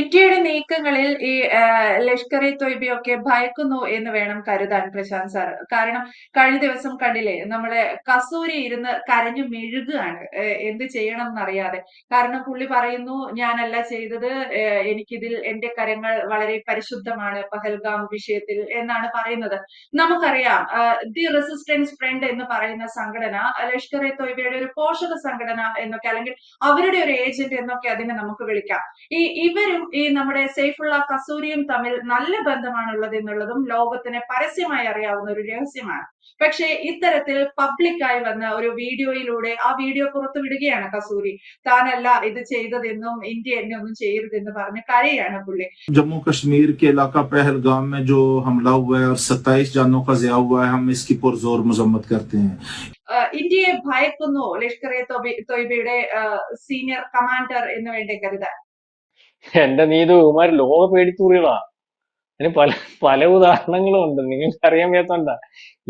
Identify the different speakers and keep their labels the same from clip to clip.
Speaker 1: ഇന്ത്യയുടെ നീക്കങ്ങളിൽ ഈ ലഷ്കർ ഇ തൊയ്ബിയൊക്കെ ഭയക്കുന്നു എന്ന് വേണം കരുതാൻ പ്രശാന്ത് സാർ. കാരണം കഴിഞ്ഞ ദിവസം കണ്ടില്ലേ നമ്മുടെ കസൂരി ഇരുന്ന് കരഞ്ഞു മെഴുകുകയാണ്. എന്ത് ചെയ്യണം എന്നറിയാതെ കാരണം പുള്ളി പറയുന്നു ഞാനല്ല ചെയ്തത് എനിക്കിതിൽ എന്റെ കരങ്ങൾ വളരെ പരിശുദ്ധമാണ് പഹൽഗാം വിഷയത്തിൽ എന്നാണ് പറയുന്നത്. നമുക്കറിയാം ദി റെസിസ്റ്റൻസ് ഫ്രണ്ട് എന്ന് പറയുന്ന സംഘടന ലഷ്കർ ഇ തൊയ്ബയുടെ ഒരു പോഷക സംഘടന എന്നൊക്കെ അല്ലെങ്കിൽ അവരുടെ ഒരു ഏജന്റ് എന്നൊക്കെ അതിനെ നമുക്ക് വിളിക്കാം. ഈ ഇവരും ഈ നമ്മുടെ സെയ്ഫുള്ള കസൂരിയും തമ്മിൽ നല്ല ബന്ധമാണുള്ളത് എന്നുള്ളതും ലോകത്തിന് പരസ്യമായി അറിയാവുന്ന ഒരു രഹസ്യമാണ്. പക്ഷേ ഇത്തരത്തിൽ പബ്ലിക്കായി വന്ന ഒരു വീഡിയോയിലൂടെ ആ വീഡിയോ പുറത്തുവിടുകയാണ് കസൂരി. താനല്ല ഇത് ചെയ്തതെന്നും ഇന്ത്യ എന്നെ ഒന്നും ചെയ്യരുതെന്ന് പറഞ്ഞ് കരയാണ് പുള്ളി.
Speaker 2: जम्मू कश्मीर के इलाका पहलगाम में जो हमला हुआ है और 27 जानों का ज़िया हुआ है हम इसकी पुरजोर मजम्मत करते हैं
Speaker 1: ആഹ്, ഇന്ത്യയെ ഭയക്കുന്നു ലഷ്കർ ഇ തൊബി തൊയ്ബയുടെ ആഹ്, സീനിയർ കമാൻഡർ എന്ന് വേണ്ടേ കരുതാൻ.
Speaker 3: എന്റെ നീതു ഇവന്മാര് ലോക പേടിത്തൂറികളാ. അതിന് പല പല ഉദാഹരണങ്ങളും ഉണ്ട്. നിങ്ങൾക്ക് അറിയാൻ വേണ്ട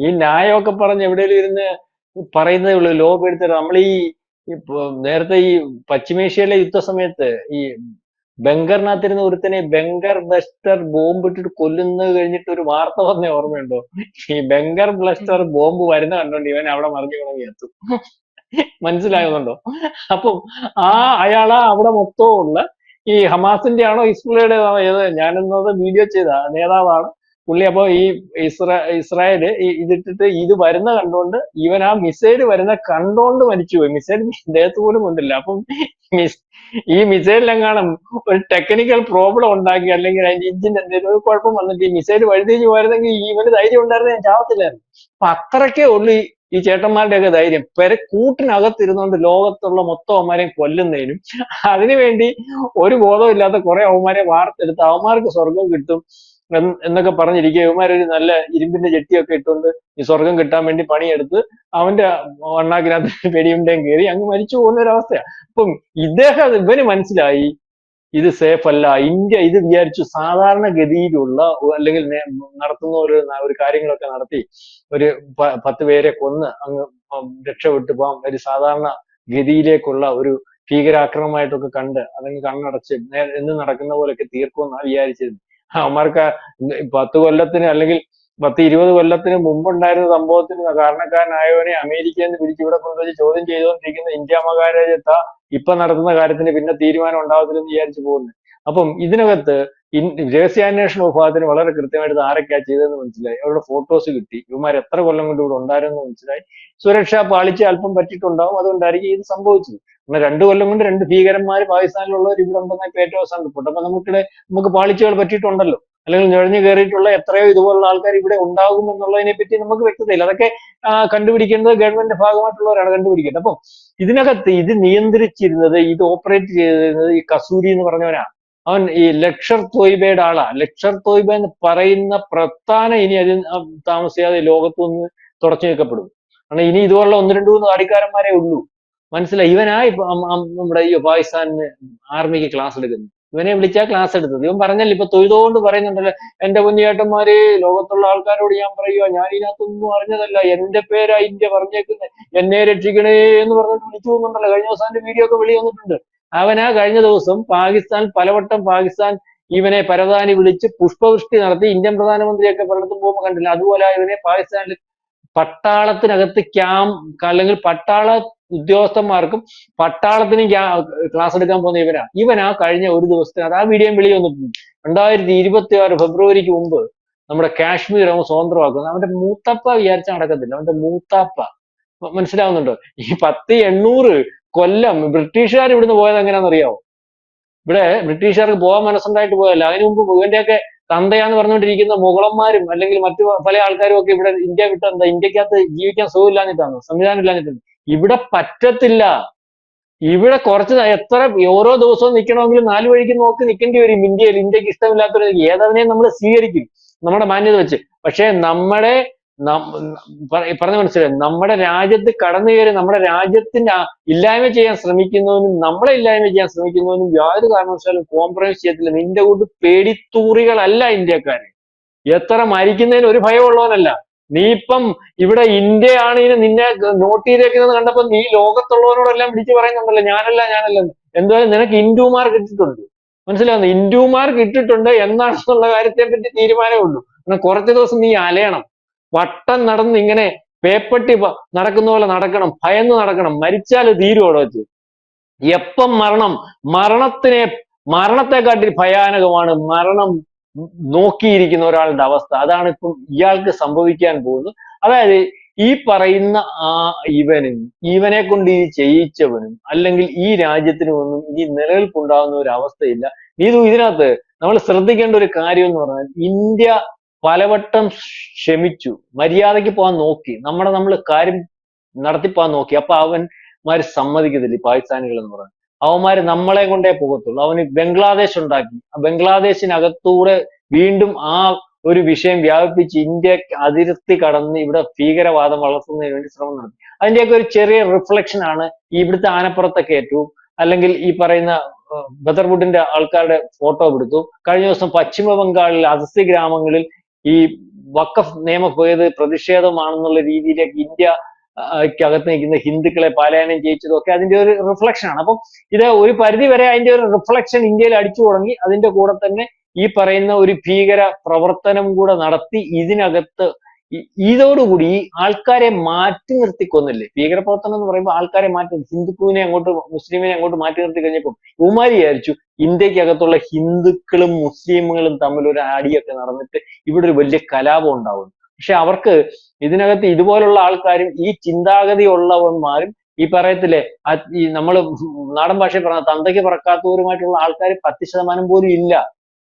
Speaker 3: ഈ ന്യായമൊക്കെ പറഞ്ഞ് എവിടെയെങ്കിലും ഇരുന്ന് പറയുന്നതേ ഉള്ളൂ ലോക പേടിത്തൂറി. നമ്മൾ ഈ നേരത്തെ ഈ പശ്ചിമേഷ്യയിലെ യുദ്ധ സമയത്ത് ഈ ബംഗറിനകത്തിരുന്ന ഒരുത്തനെ ബംഗർ ബ്ലസ്റ്റർ ബോംബ് ഇട്ടിട്ട് കൊല്ലുന്നത് കഴിഞ്ഞിട്ട് ഒരു വാർത്ത പറഞ്ഞ ഓർമ്മയുണ്ടോ? ഈ ബംഗർ ബ്ലസ്റ്റർ ബോംബ് വരുന്ന കണ്ടോണ്ട് ഇവൻ അവിടെ മറിഞ്ഞു കിടങ്ങി എത്തും. മനസ്സിലായതുണ്ടോ അപ്പം ആ അയാളാ അവിടെ മൊത്തവും ഉള്ള ഈ ഹമാസിന്റെ ആണോ ഹിസ്ബുള്ളയുടെ ആണോ ഏത്? ഞാനിന്നത് വീഡിയോ ചെയ്ത നേതാവാണ്. പുള്ളി അപ്പൊ ഈ ഇസ്രാ ഇസ്രായേൽ ഇതിട്ടിട്ട് ഇത് വരുന്ന കണ്ടോണ്ട് ഇവൻ ആ മിസൈൽ വരുന്ന കണ്ടോണ്ട് മരിച്ചുപോയി. മിസൈൽ ദേഹത്ത് പോലും കൊണ്ടില്ല അപ്പം ഈ മിസൈലിലെങ്ങാനും ഒരു ടെക്നിക്കൽ പ്രോബ്ലം ഉണ്ടാക്കി അല്ലെങ്കിൽ അതിന്റെ ഇഞ്ചിന്റെ എന്തെങ്കിലും ഒരു കുഴപ്പം വന്നിട്ട് ഈ മിസൈൽ വഴുതിരിഞ്ഞ് പോയിരുന്നെങ്കിൽ ഇവന് ധൈര്യം ഉണ്ടായിരുന്നെ ഞാൻ ചാവത്തില്ലായിരുന്നു. അപ്പൊ അത്രയ്ക്കേ ഉള്ളൂ ഈ ഈ ചേട്ടന്മാരുടെയൊക്കെ ധൈര്യം. പെര കൂട്ടിനകത്തിരുന്നുകൊണ്ട് ലോകത്തുള്ള മൊത്തം അവന്മാരെയും കൊല്ലുന്നതിനും അതിനുവേണ്ടി ഒരു ബോധവും ഇല്ലാത്ത കുറെ അവന്മാരെ വാർത്തെടുത്ത് അവന്മാർക്ക് സ്വർഗം കിട്ടും എന്ന് എന്നൊക്കെ പറഞ്ഞിരിക്കുക ഇവന്മാരൊരു നല്ല ഇരുമ്പിന്റെ ജെട്ടിയൊക്കെ ഇട്ടുകൊണ്ട് ഈ സ്വർഗം കിട്ടാൻ വേണ്ടി പണിയെടുത്ത് അവന്റെ വണ്ണാക്കിനകത്ത് പെടിയുണ്ടേയും കയറി അങ്ങ് മരിച്ചു പോകുന്ന ഒരു അവസ്ഥയാണ് അപ്പം ഇദ്ദേഹം ഇവന് മനസ്സിലായി. ഇത് സേഫ് അല്ല. ഇന്ത്യ ഇത് വിചാരിച്ചു സാധാരണ ഗതിയിലുള്ള അല്ലെങ്കിൽ നടത്തുന്ന ഒരു ഒരു കാര്യങ്ങളൊക്കെ നടത്തി ഒരു പത്ത് പേരെ കൊന്ന് അങ്ങ് രക്ഷപ്പെട്ട്. പോകാം ഒരു സാധാരണ ഗതിയിലേക്കുള്ള ഒരു ഭീകരാക്രമമായിട്ടൊക്കെ കണ്ട് അതങ്ങ് കണ്ണടച്ച് എന്ന് നടക്കുന്ന പോലെയൊക്കെ തീർക്കുമെന്നാണ് വിചാരിച്ചിരുന്നത്. അവന്മാർക്ക് പത്ത് കൊല്ലത്തിന് അല്ലെങ്കിൽ പത്ത് ഇരുപത് കൊല്ലത്തിന് മുമ്പുണ്ടായിരുന്ന സംഭവത്തിന് കാരണക്കാരനായവനെ അമേരിക്കയിൽ നിന്ന് പിടിച്ചു ഇവിടെ കൊണ്ടുവച്ച് ചോദ്യം ചെയ്തുകൊണ്ടിരിക്കുന്ന ഇന്ത്യ മഹാരാജ്യത്ത ഇപ്പൊ നടത്തുന്ന കാര്യത്തിന് പിന്നെ തീരുമാനം ഉണ്ടാവത്തില്ലെന്ന് വിചാരിച്ചു പോകുന്നത് അപ്പം ഇതിനകത്ത് രഹസ്യാന്വേഷണ വിഭാഗത്തിന് വളരെ കൃത്യമായിട്ട് ആരൊക്കെയാ ചെയ്തതെന്ന് മനസ്സിലായി. അവരുടെ ഫോട്ടോസ് കിട്ടി. ഇവന്മാർ എത്ര കൊല്ലം കൊണ്ട് ഇവിടെ ഉണ്ടായിരുന്നു മനസ്സിലായി. സുരക്ഷ പാളിച്ച് അല്പം പറ്റിയിട്ടുണ്ടാവും. അതുകൊണ്ടായിരിക്കും ഇത് സംഭവിച്ചത്. എന്നാൽ രണ്ടു കൊല്ലം കൊണ്ട് രണ്ട് ഭീകരന്മാർ പാകിസ്ഥാനിലുള്ളവർ ഇവിടെ ഉണ്ടെന്നൊക്കെ ഏറ്റവും അവസാനം റിപ്പോർട്ട് അപ്പൊ നമുക്കിടെ നമുക്ക് പാളിച്ചകൾ പറ്റിയിട്ടുണ്ടല്ലോ. അല്ലെങ്കിൽ നുഴഞ്ഞു കയറിയിട്ടുള്ള എത്രയോ ഇതുപോലുള്ള ആൾക്കാർ ഇവിടെ ഉണ്ടാകും എന്നുള്ളതിനെ പറ്റി നമുക്ക് വ്യക്തതയില്ല. അതൊക്കെ കണ്ടുപിടിക്കേണ്ടത് ഗവൺമെന്റ് ഭാഗമായിട്ടുള്ളവരാണ് കണ്ടുപിടിക്കേണ്ടത്. അപ്പം ഇതിനകത്ത് ഇത് നിയന്ത്രിച്ചിരുന്നത് ഇത് ഓപ്പറേറ്റ് ചെയ്തിരുന്നത് ഈ കസൂരി എന്ന് പറഞ്ഞവനാണ് അവൻ ഈ ലക്ഷർ തോയ്ബയുടെ ആളാ. ലക്ഷർ തോയ്ബ എന്ന് പറയുന്ന പ്രസ്ഥാനം ഇനി അതിൽ താമസിയാതെ ലോകത്തു നിന്ന് തുടച്ചു നീക്കപ്പെടും. കാരണം ഇനി ഇതുപോലുള്ള ഒന്ന് രണ്ട് മൂന്ന് അടിക്കാരന്മാരെ ഉള്ളൂ. മനസ്സിലായി? ഇവനായി നമ്മുടെ ഈ പാകിസ്ഥാനിന് ആർമിക്ക് ക്ലാസ് എടുക്കുന്നത്. ഇവനെ വിളിച്ചാൽ ക്ലാസ് എടുത്തത്. ഇവൻ പറഞ്ഞല്ലോ ഇപ്പൊ തൊഴുതുകൊണ്ട് പറയുന്നുണ്ടല്ലോ എന്റെ കുഞ്ഞേട്ടന്മാര് ലോകത്തുള്ള ആൾക്കാരോട് ഞാൻ പറയുക ഞാൻ ഇതിനകത്തൊന്നും അറിഞ്ഞതല്ല. എന്റെ പേരാ ഇന്ത്യ പറഞ്ഞേക്കുന്നത് എന്നെ രക്ഷിക്കണേ എന്ന് പറഞ്ഞിട്ട് വിളിച്ചു പോകുന്നുണ്ടല്ലോ കഴിഞ്ഞ ദിവസം വീഡിയോ ഒക്കെ വെളി വന്നിട്ടുണ്ട്. അവനാ കഴിഞ്ഞ ദിവസം പാകിസ്ഥാൻ പലവട്ടം പാകിസ്ഥാൻ ഇവനെ പരതാനി വിളിച്ച് പുഷ്പവൃഷ്ടി നടത്തി ഇന്ത്യൻ പ്രധാനമന്ത്രിയൊക്കെ പലയിടത്തും പോകുമ്പോൾ കണ്ടില്ല? അതുപോലെ ഇവനെ പാകിസ്ഥാനിൽ പട്ടാളത്തിനകത്ത് ക്യാം അല്ലെങ്കിൽ പട്ടാള ഉദ്യോഗസ്ഥന്മാർക്കും പട്ടാളത്തിനും ക്ലാസ് എടുക്കാൻ പോകുന്ന ഇവനാ ഇവനാ കഴിഞ്ഞ ഒരു ദിവസത്തിനകത്ത് ആ വീഡിയോ വിളി വന്നിട്ടുണ്ട് രണ്ടായിരത്തി ഇരുപത്തി ആറ് ഫെബ്രുവരിക്ക് മുമ്പ് നമ്മുടെ കാശ്മീർ അവൻ സ്വതന്ത്രമാക്കുന്നത് അവന്റെ മൂത്തപ്പ വിചാരിച്ച നടക്കത്തില്ല. അവന്റെ മൂത്താപ്പ. മനസ്സിലാവുന്നുണ്ടോ? ഈ പത്ത് എണ്ണൂറ് കൊല്ലം ബ്രിട്ടീഷുകാർ ഇവിടുന്ന് പോയത് എങ്ങനെയാണെന്നറിയാവോ ഇവിടെ ബ്രിട്ടീഷുകാർക്ക് പോകാൻ മനസ്സുണ്ടായിട്ട് പോയല്ല അതിനു മുമ്പ് ഇവന്റെയൊക്കെ തന്തയാന്ന് പറഞ്ഞുകൊണ്ടിരിക്കുന്ന മുഗളന്മാരും അല്ലെങ്കിൽ മറ്റു പല ആൾക്കാരും ഒക്കെ ഇവിടെ ഇന്ത്യ വിട്ട് എന്താ ഇന്ത്യക്കകത്ത് ജീവിക്കാൻ സുഖമില്ലാഞ്ഞിട്ടാണ്? സംവിധാനം ഇല്ലാഞ്ഞിട്ടാണ് ഇവിടെ പറ്റത്തില്ല. ഇവിടെ കുറച്ച് എത്ര ഓരോ ദിവസവും നിൽക്കണമെങ്കിൽ നാല് വഴിക്ക് നോക്കി നിൽക്കേണ്ടി വരും ഇന്ത്യയിൽ. ഇന്ത്യയ്ക്ക് ഇഷ്ടമില്ലാത്തൊരു ഏതവനെയും നമ്മൾ സ്വീകരിക്കും. നമ്മുടെ മാന്യത വെച്ച്. പക്ഷേ നമ്മുടെ പറഞ്ഞ മനസ്സിലായി? നമ്മുടെ രാജ്യത്ത് കടന്നു കയറി നമ്മുടെ രാജ്യത്തിന്റെ ഇല്ലായ്മ ചെയ്യാൻ ശ്രമിക്കുന്നവനും നമ്മളെ ഇല്ലായ്മ ചെയ്യാൻ ശ്രമിക്കുന്നവനും യാതൊരു കാരണവശാലും കോംപ്രമൈസ് ചെയ്യത്തില്ല. നിന്റെ കൂട്ട് പേടിത്തൂറികളല്ല ഇന്ത്യക്കാര്. എത്ര മരിക്കുന്നതിന് ഒരു ഭയമുള്ളവനല്ല. നീ ഇപ്പം ഇവിടെ ഇന്ത്യയാണ് ഇനി നിന്നെ നോട്ട് ചെയ്തേക്കുന്നത് കണ്ടപ്പോ നീ ലോകത്തുള്ളവരോടെല്ലാം വിളിച്ചു പറയുന്നുണ്ടല്ലോ ഞാനല്ല ഞാനല്ല. എന്തായാലും നിനക്ക് ഹിന്ദുമാർ കിട്ടിയിട്ടുണ്ട്. മനസ്സിലാവുന്നു? ഹിന്ദുമാർക്ക് കിട്ടിയിട്ടുണ്ട് എന്നാണെന്നുള്ള കാര്യത്തെ പറ്റി തീരുമാനമേ ഉള്ളൂ. കുറച്ച് ദിവസം നീ അലയണം. വട്ടം നടന്ന് ഇങ്ങനെ പേപ്പട്ടി നടക്കുന്ന പോലെ നടക്കണം ഭയന്ന് നടക്കണം മരിച്ചാൽ തീരും അവിടെ വെച്ച്. എപ്പം മരണം? മരണത്തിനെ മരണത്തെക്കാട്ടി ഭയാനകമാണ് മരണം. നോക്കിയിരിക്കുന്ന ഒരാളുടെ അവസ്ഥ. അതാണ് ഇപ്പം ഇയാൾക്ക് സംഭവിക്കാൻ പോകുന്നത്. അതായത് ഈ പറയുന്ന ആ ഇവനും ഇവനെ കൊണ്ട് ഈ ചെയ്യിച്ചവനും അല്ലെങ്കിൽ ഈ രാജ്യത്തിനും ഒന്നും ഇനി നിലനിൽപ്പുണ്ടാകുന്ന ഒരു അവസ്ഥയില്ല. നീതു ഇതിനകത്ത് നമ്മൾ ശ്രദ്ധിക്കേണ്ട ഒരു കാര്യം എന്ന് പറഞ്ഞാൽ ഇന്ത്യ പലവട്ടം ക്ഷമിച്ചു. മര്യാദയ്ക്ക് പോകാൻ നോക്കി. നമ്മുടെ നമ്മൾ കാര്യം നടത്തിപ്പോകാൻ നോക്കി. അപ്പൊ അവന്മാര് സമ്മതിക്കത്തില്ല പാകിസ്ഥാനികൾ എന്ന് പറയുന്നത് അവന്മാര് നമ്മളെ കൊണ്ടേ പോകത്തുള്ളൂ. അവന് ബംഗ്ലാദേശ് ഉണ്ടാക്കി. ബംഗ്ലാദേശിനകത്തൂടെ വീണ്ടും ആ ഒരു വിഷയം വ്യാപിപ്പിച്ച് ഇന്ത്യ അതിർത്തി കടന്ന് ഇവിടെ ഭീകരവാദം വളർത്തുന്നതിന് വേണ്ടി ശ്രമം നടത്തി. അതിന്റെയൊക്കെ ഒരു ചെറിയ റിഫ്ലക്ഷൻ ആണ് ഇവിടുത്തെ ആനപ്പുറത്തൊക്കെ ഏറ്റവും. അല്ലെങ്കിൽ ഈ പറയുന്ന ബദർവുഡിന്റെ ആൾക്കാരുടെ ഫോട്ടോ എടുത്തു. കഴിഞ്ഞ ദിവസം പശ്ചിമ ബംഗാളിൽ അതിർത്തി ഗ്രാമങ്ങളിൽ ഈ വഖഫ് പോയത് പ്രതിഷേധമാണെന്നുള്ള രീതിയിലേക്ക് ഇന്ത്യ ക്കകത്ത് നിൽക്കുന്ന ഹിന്ദുക്കളെ പലായനം ചെയ്യിച്ചതും ഒക്കെ അതിന്റെ ഒരു റിഫ്ലക്ഷൻ ആണ്. അപ്പം ഇത് ഒരു പരിധി വരെ അതിന്റെ ഒരു റിഫ്ലക്ഷൻ ഇന്ത്യയിൽ അടിച്ചു തുടങ്ങി. അതിന്റെ കൂടെ തന്നെ ഈ പറയുന്ന ഒരു ഭീകര പ്രവർത്തനം കൂടെ നടത്തി ഇതിനകത്ത് ഇതോടുകൂടി ആൾക്കാരെ മാറ്റി നിർത്തി കൊന്നില്ലേ ഭീകരപ്രവർത്തനം എന്ന് പറയുമ്പോൾ ആൾക്കാരെ മാറ്റി ഹിന്ദുക്കുവിനെ അങ്ങോട്ട് മുസ്ലിമിനെ അങ്ങോട്ട് മാറ്റി നിർത്തി കഴിഞ്ഞപ്പോൾ ഉമാരി വിചാരിച്ചു ഇന്ത്യക്കകത്തുള്ള ഹിന്ദുക്കളും മുസ്ലിമുകളും തമ്മിൽ ഒരു അടിയൊക്കെ നടന്നിട്ട് ഇവിടെ ഒരു വലിയ കലാപം ഉണ്ടാവും പക്ഷെ അവർക്ക് ഇതിനകത്ത് ഇതുപോലുള്ള ആൾക്കാരും ഈ ചിന്താഗതി ഉള്ളവന്മാരും ഈ പറയത്തില്ലേ ഈ നമ്മൾ നാടൻ ഭാഷയിൽ പറഞ്ഞ തന്തയ്ക്ക് പറക്കാത്തവരുമായിട്ടുള്ള ആൾക്കാർ പത്ത് ശതമാനം പോലും ഇല്ല.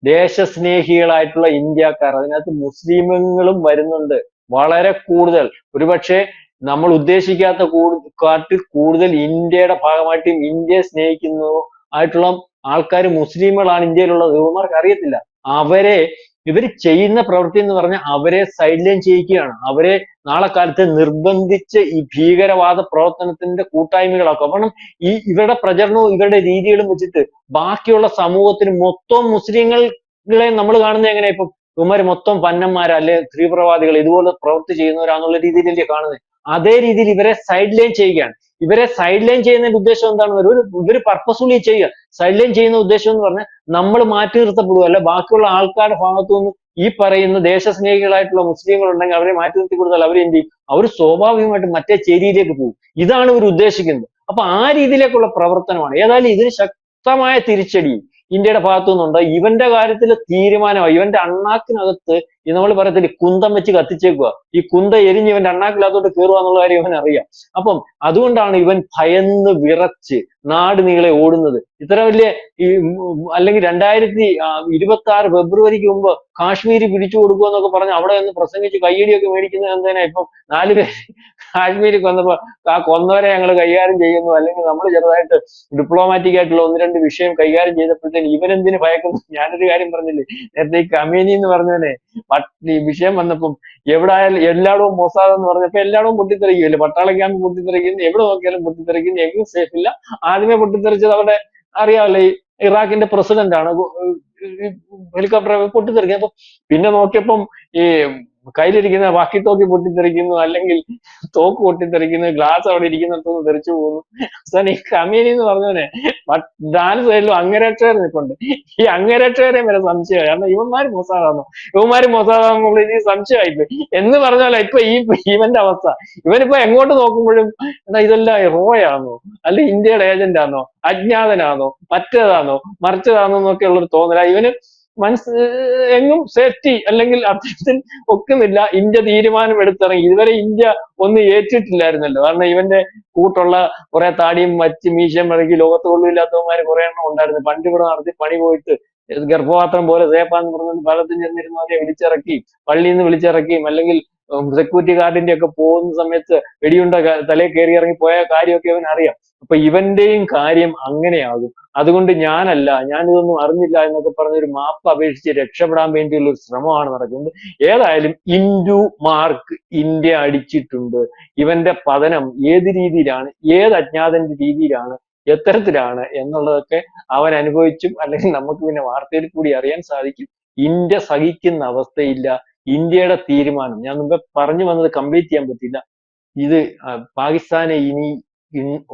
Speaker 3: ദേശസ്നേഹികളായിട്ടുള്ള ഇന്ത്യക്കാർ അതിനകത്ത് മുസ്ലിമുകളും വരുന്നുണ്ട് വളരെ കൂടുതൽ. ഒരുപക്ഷെ നമ്മൾ ഉദ്ദേശിക്കാത്ത കൂടു- കാട്ടിൽ കൂടുതൽ ഇന്ത്യയുടെ ഭാഗമായിട്ടും ഇന്ത്യയെ സ്നേഹിക്കുന്നു ആയിട്ടുള്ള ആൾക്കാർ മുസ്ലിമുകളാണ് ഇന്ത്യയിലുള്ളത്. ഇവന്മാർക്ക് അറിയത്തില്ല. അവരെ ഇവർ ചെയ്യുന്ന പ്രവൃത്തി എന്ന് പറഞ്ഞാൽ അവരെ സൈഡ് ലൈൻ ചെയ്യിക്കുകയാണ്. അവരെ നാളെ കാലത്ത് നിർബന്ധിച്ച് ഈ ഭീകരവാദ പ്രവർത്തനത്തിന്റെ കൂട്ടായ്മകളാക്കും. കാരണം ഈ ഇവരുടെ പ്രചരണവും ഇവരുടെ രീതികളും വെച്ചിട്ട് ബാക്കിയുള്ള സമൂഹത്തിന് മൊത്തം മുസ്ലിങ്ങളെ നമ്മൾ കാണുന്നത് എങ്ങനെയാ ഇപ്പം? ഇവന്മാര് മൊത്തം പന്നന്മാരാ അല്ലെ? തീവ്രവാദികൾ ഇതുപോലെ പ്രവൃത്തി ചെയ്യുന്നവരാന്നുള്ള രീതിയിലല്ലേ കാണുന്നത് അതേ രീതിയിൽ ഇവരെ സൈഡ് ലൈൻ ചെയ്യുകയാണ്. ഇവരെ സൈഡ് ലൈൻ ചെയ്യുന്നതിന്റെ ഉദ്ദേശം എന്താണെന്ന് ഒരു ഇവർ പർപ്പസ്ഫുള്ളി ചെയ്യുക. സൈഡ് ലൈൻ ചെയ്യുന്ന ഉദ്ദേശം എന്ന് പറഞ്ഞാൽ നമ്മൾ മാറ്റി നിർത്തപ്പെടുക. അല്ല ബാക്കിയുള്ള ആൾക്കാരുടെ ഭാഗത്തു നിന്ന് ഈ പറയുന്ന ദേശസ്നേഹികളായിട്ടുള്ള മുസ്ലിങ്ങൾ ഉണ്ടെങ്കിൽ അവരെ മാറ്റി നിർത്തി കൊടുത്താൽ അവർ എന്ത് ചെയ്യും? അവർ സ്വാഭാവികമായിട്ടും മറ്റേ ചേരിയിലേക്ക് പോകും. ഇതാണ് ഇവർ ഉദ്ദേശിക്കുന്നത്. അപ്പൊ ആ രീതിയിലേക്കുള്ള പ്രവർത്തനമാണ്. ഏതായാലും ഇതിന് ശക്തമായ തിരിച്ചടി ഇന്ത്യയുടെ ഭാഗത്തു നിന്നുണ്ട് ഇവന്റെ കാര്യത്തിൽ തീരുമാനമായി. ഇവന്റെ അണ്ണാക്കിനകത്ത് നമ്മൾ പറയത്തില്ല കുന്തം വെച്ച് കത്തിച്ചേക്കുക ഈ കുന്ത എരിഞ്ഞ് ഇവന്റെ അണ്ണാക്കില്ലാത്തോട്ട് കയറുക എന്നുള്ള കാര്യം ഇവൻ അറിയാം. അപ്പം അതുകൊണ്ടാണ് ഇവൻ ഭയന്ന് വിറച്ച് നാട് നീളെ ഓടുന്നത്. ഇത്ര വലിയ ഈ അല്ലെങ്കിൽ രണ്ടായിരത്തി ഇരുപത്തി ആറ് ഫെബ്രുവരിക്ക് മുമ്പ് കാശ്മീരി പിടിച്ചു കൊടുക്കുക എന്നൊക്കെ പറഞ്ഞ് അവിടെ നിന്ന് പ്രസംഗിച്ച് കയ്യടിയൊക്കെ മേടിക്കുന്നത് എന്തിനാ ഇപ്പം നാല് പേര് കാശ്മീരിൽ കൊന്നപ്പോ ആ കൊന്നവരെ ഞങ്ങൾ കൈകാര്യം ചെയ്യുന്നു. അല്ലെങ്കിൽ നമ്മൾ ചെറുതായിട്ട് ഡിപ്ലോമാറ്റിക് ആയിട്ടുള്ള ഒന്ന് രണ്ട് വിഷയം കൈകാര്യം ചെയ്തപ്പോഴത്തേന് ഇവനെന്തിന് ഭയക്കുന്നു? ഞാനൊരു കാര്യം പറഞ്ഞില്ലേ? നേരത്തെ ഈ കമേനി എന്ന് പറഞ്ഞവനെ ഈ വിഷയം വന്നപ്പം എവിടെ ആയാലും എല്ലായിടവും മൊസാദ് എന്ന് പറഞ്ഞപ്പോ എല്ലായിടവും പൊട്ടിത്തെറിക്കുമല്ലേ പട്ടാള ക്യാമ്പ് പൊട്ടിത്തെറിക്കുന്നു. എവിടെ നോക്കിയാലും പൊട്ടിത്തെറിക്കുന്നു. എങ്ങും സേഫ് ഇല്ല. ആദ്യമേ പൊട്ടിത്തെറിച്ചത് അവിടെ അറിയാമല്ലോ. ഈ ഇറാഖിന്റെ പ്രസിഡന്റ് ആണ്. ഹെലികോപ്റ്റർ പൊട്ടിത്തെറിക്കുന്നത് അപ്പൊ പിന്നെ നോക്കിയപ്പം ഈ കയ്യിലിരിക്കുന്ന വാക്കി തോക്കി പൊട്ടിത്തെറിക്കുന്നു അല്ലെങ്കിൽ തോക്ക് പൊട്ടിത്തെറിക്കുന്നു ഗ്ലാസ് അവിടെ ഇരിക്കുന്നിടത്തുനിന്ന് തെറിച്ചു പോകുന്നു. അവസാനം ഈ കമീനി എന്ന് പറഞ്ഞവനെ ഡാൻസ് സൈഡിലും അങ്ങരക്ഷകർ നിൽപ്പുണ്ട്. ഈ അങ്ങരക്ഷകരെ വരെ സംശയമായി. കാരണം ഇവന്മാര് മൊസാദാണോ ഇവന്മാര് മോസാദാന്നുള്ള ഇനി സംശയമായിപ്പോയി എന്ന് പറഞ്ഞാലോ ഇപ്പൊ ഈ ഇവന്റെ അവസ്ഥ. ഇവനിപ്പോ എങ്ങോട്ട് നോക്കുമ്പോഴും എടാ ഇതെല്ലാം റോയാണോ അല്ലെ ഇന്ത്യയുടെ ഏജന്റ് ആണോ അജ്ഞാതനാണോ മറ്റേതാണോ മറിച്ചതാണോ എന്നൊക്കെ ഉള്ളൊരു തോന്നല. ഇവന് മനസ്സ് എങ്ങും സേഫ്റ്റി അല്ലെങ്കിൽ അദ്ദേഹത്തിൽ ഒക്കുന്നില്ല ഇന്ത്യ തീരുമാനം എടുത്തിറങ്ങി ഇതുവരെ ഇന്ത്യ ഒന്നും ഏറ്റിട്ടില്ലായിരുന്നല്ലോ. കാരണം ഇവന്റെ കൂട്ടുള്ള കുറെ താടിയും മറ്റ് മീശയും ഇറങ്ങി ലോകത്ത് കൊള്ളില്ലാത്തവന്മാര് കുറെ എണ്ണം ഉണ്ടായിരുന്നു. പണ്ട് ഇവിടെ നടത്തി പണി പോയിട്ട് ഗർഭപാത്രം പോലെ സേഫാന്ന് പറഞ്ഞു പലത്തും ചെന്നിരുന്നവരെ വിളിച്ചിറക്കി പള്ളിയിൽ നിന്ന് വിളിച്ചിറക്കിയും അല്ലെങ്കിൽ സെക്യൂരിറ്റി ഗാർഡിന്റെ ഒക്കെ പോകുന്ന സമയത്ത് വെടിയുണ്ട തലയിൽ കയറി ഇറങ്ങി പോയ കാര്യമൊക്കെ അവൻ അറിയാം അപ്പൊ ഇവന്റെയും കാര്യം അങ്ങനെയാകും. അതുകൊണ്ട് ഞാനല്ല ഞാൻ ഇതൊന്നും അറിഞ്ഞില്ല എന്നൊക്കെ പറഞ്ഞൊരു മാപ്പ് അപേക്ഷിച്ച് രക്ഷപ്പെടാൻ വേണ്ടിയുള്ള ഒരു ശ്രമമാണ് നടക്കുന്നത്. ഏതായാലും ഇൻഡു മാർക്ക് ഇന്ത്യ അടിച്ചിട്ടുണ്ട്. ഇവന്റെ പതനം ഏത് രീതിയിലാണ് ഏത് അജ്ഞാതന്റെ രീതിയിലാണ് എത്തരത്തിലാണ് എന്നുള്ളതൊക്കെ അവൻ അനുഭവിച്ചും അല്ലെങ്കിൽ നമുക്ക് പിന്നെ വാർത്തയിൽ കൂടി അറിയാൻ സാധിക്കും. ഇന്ത്യ സഹിക്കുന്ന അവസ്ഥയില്ല. ഇന്ത്യയുടെ തീരുമാനം ഞാൻ മുമ്പേ പറഞ്ഞു വന്നത് കംപ്ലീറ്റ് ചെയ്യാൻ പറ്റില്ല. ഇത് പാകിസ്ഥാനെ ഇനി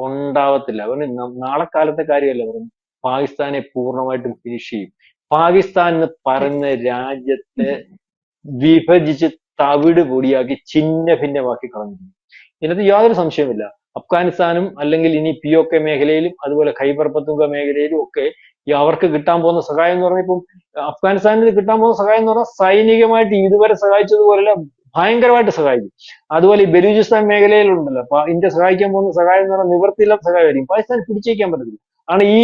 Speaker 3: ഉണ്ടാവത്തില്ല. അവന് നാളെ കാലത്തെ കാര്യമല്ല പറഞ്ഞു പാകിസ്ഥാനെ പൂർണമായിട്ടും ഫിനിഷ് ചെയ്യും. പാകിസ്ഥാൻ എന്ന് പറയുന്ന രാജ്യത്തെ വിഭജിച്ച് തവിട് പൊടിയാക്കി ചിഹ്ന ഭിന്നമാക്കി കളഞ്ഞിരിക്കും ഇതിനകത്ത് യാതൊരു സംശയമില്ല അഫ്ഗാനിസ്ഥാനും അല്ലെങ്കിൽ ഇനി പി ഒ കെ മേഖലയിലും അതുപോലെ ഖൈബർ പത്തുങ്ക മേഖലയിലും ഒക്കെ ഈ അവർക്ക് കിട്ടാൻ പോകുന്ന സഹായം എന്ന് പറഞ്ഞാൽ ഇപ്പം അഫ്ഗാനിസ്ഥാനിൽ കിട്ടാൻ പോകുന്ന സഹായം എന്ന് പറഞ്ഞാൽ സൈനികമായിട്ട് ഇതുവരെ സഹായിച്ചതുപോലെയല്ല ഭയങ്കരമായിട്ട് സഹായിക്കും. അതുപോലെ ഈ ബലൂചിസ്ഥാൻ മേഖലയിലുണ്ടല്ലോ. അപ്പൊ ഇന്ത്യ സഹായിക്കാൻ പോകുന്ന സഹായം എന്ന് പറഞ്ഞാൽ നിവൃത്തിയില്ലാത്ത സഹായമായിരിക്കും. പാകിസ്ഥാൻ പിടിച്ചേക്കാൻ പറ്റത്തില്ല. ആണ് ഈ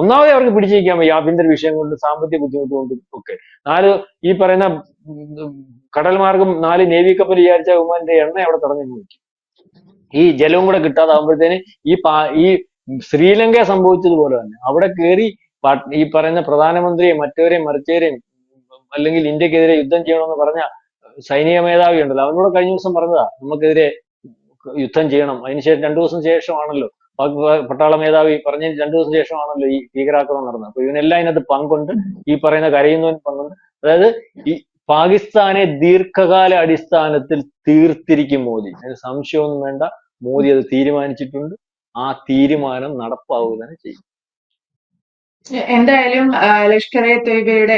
Speaker 3: ഒന്നാമത് അവർക്ക് പിടിച്ചേക്കാൻ വയ്യ ആഭ്യന്തര വിഷയം കൊണ്ട് സാമ്പത്തിക ബുദ്ധിമുട്ട് കൊണ്ടും ഒക്കെ. നാല് ഈ പറയുന്ന കടൽ മാർഗം നാല് നേവി കപ്പൽ വിചാരിച്ച ഉമാന്റെ എണ്ണ അവിടെ തടഞ്ഞു നിൽക്കും ഈ ജലവും കൂടെ കിട്ടാതാവുമ്പോഴത്തേന് ഈ പാ ഈ ശ്രീലങ്ക സംഭവിച്ചതുപോലെ തന്നെ. അവിടെ കയറി ഈ പറയുന്ന പ്രധാനമന്ത്രിയെ മറ്റവരെയും മറിച്ചവരെയും അല്ലെങ്കിൽ ഇന്ത്യക്കെതിരെ യുദ്ധം ചെയ്യണമെന്ന് പറഞ്ഞ സൈനിക മേധാവി ഉണ്ടല്ലോ. അവനോട് കഴിഞ്ഞ ദിവസം പറഞ്ഞതാ നമുക്കെതിരെ യുദ്ധം ചെയ്യണം. അതിനുശേഷം രണ്ടു ദിവസം ശേഷമാണല്ലോ പട്ടാള മേധാവി പറഞ്ഞതിന് രണ്ടു ദിവസം ശേഷമാണല്ലോ ഈ ഭീകരാക്രമണം നടന്നത്. അപ്പൊ ഇവനെല്ലാം ഇതിനകത്ത് പങ്കുണ്ട്. ഈ പറയുന്ന കരയുന്നവൻ പങ്കുണ്ട്. അതായത് ഈ പാകിസ്ഥാനെ ദീർഘകാല അടിസ്ഥാനത്തിൽ തീർത്തിരിക്കും മോദി. അതിന് സംശയമൊന്നും വേണ്ട. മോദി അത് തീരുമാനിച്ചിട്ടുണ്ട്. ആ തീരുമാനം നടപ്പാവുക തന്നെ ചെയ്യും.
Speaker 1: എന്തായാലും ലഷ്കർ എ തൊയ്ബയുടെ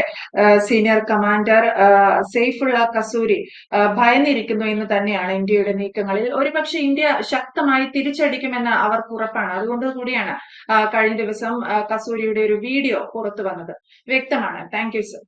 Speaker 1: സീനിയർ കമാൻഡർ സെയ്ഫുള്ള കസൂരി ഭയന്നിരിക്കുന്നു എന്ന് തന്നെയാണ് ഇന്ത്യയുടെ നീക്കങ്ങളിൽ. ഒരുപക്ഷെ ഇന്ത്യ ശക്തമായി തിരിച്ചടിക്കുമെന്ന് അവർക്ക് ഉറപ്പാണ്. അതുകൊണ്ട് കൂടിയാണ് കഴിഞ്ഞ ദിവസം കസൂരിയുടെ ഒരു വീഡിയോ പുറത്തു വന്നത് വ്യക്തമാണ്. Thank you sir.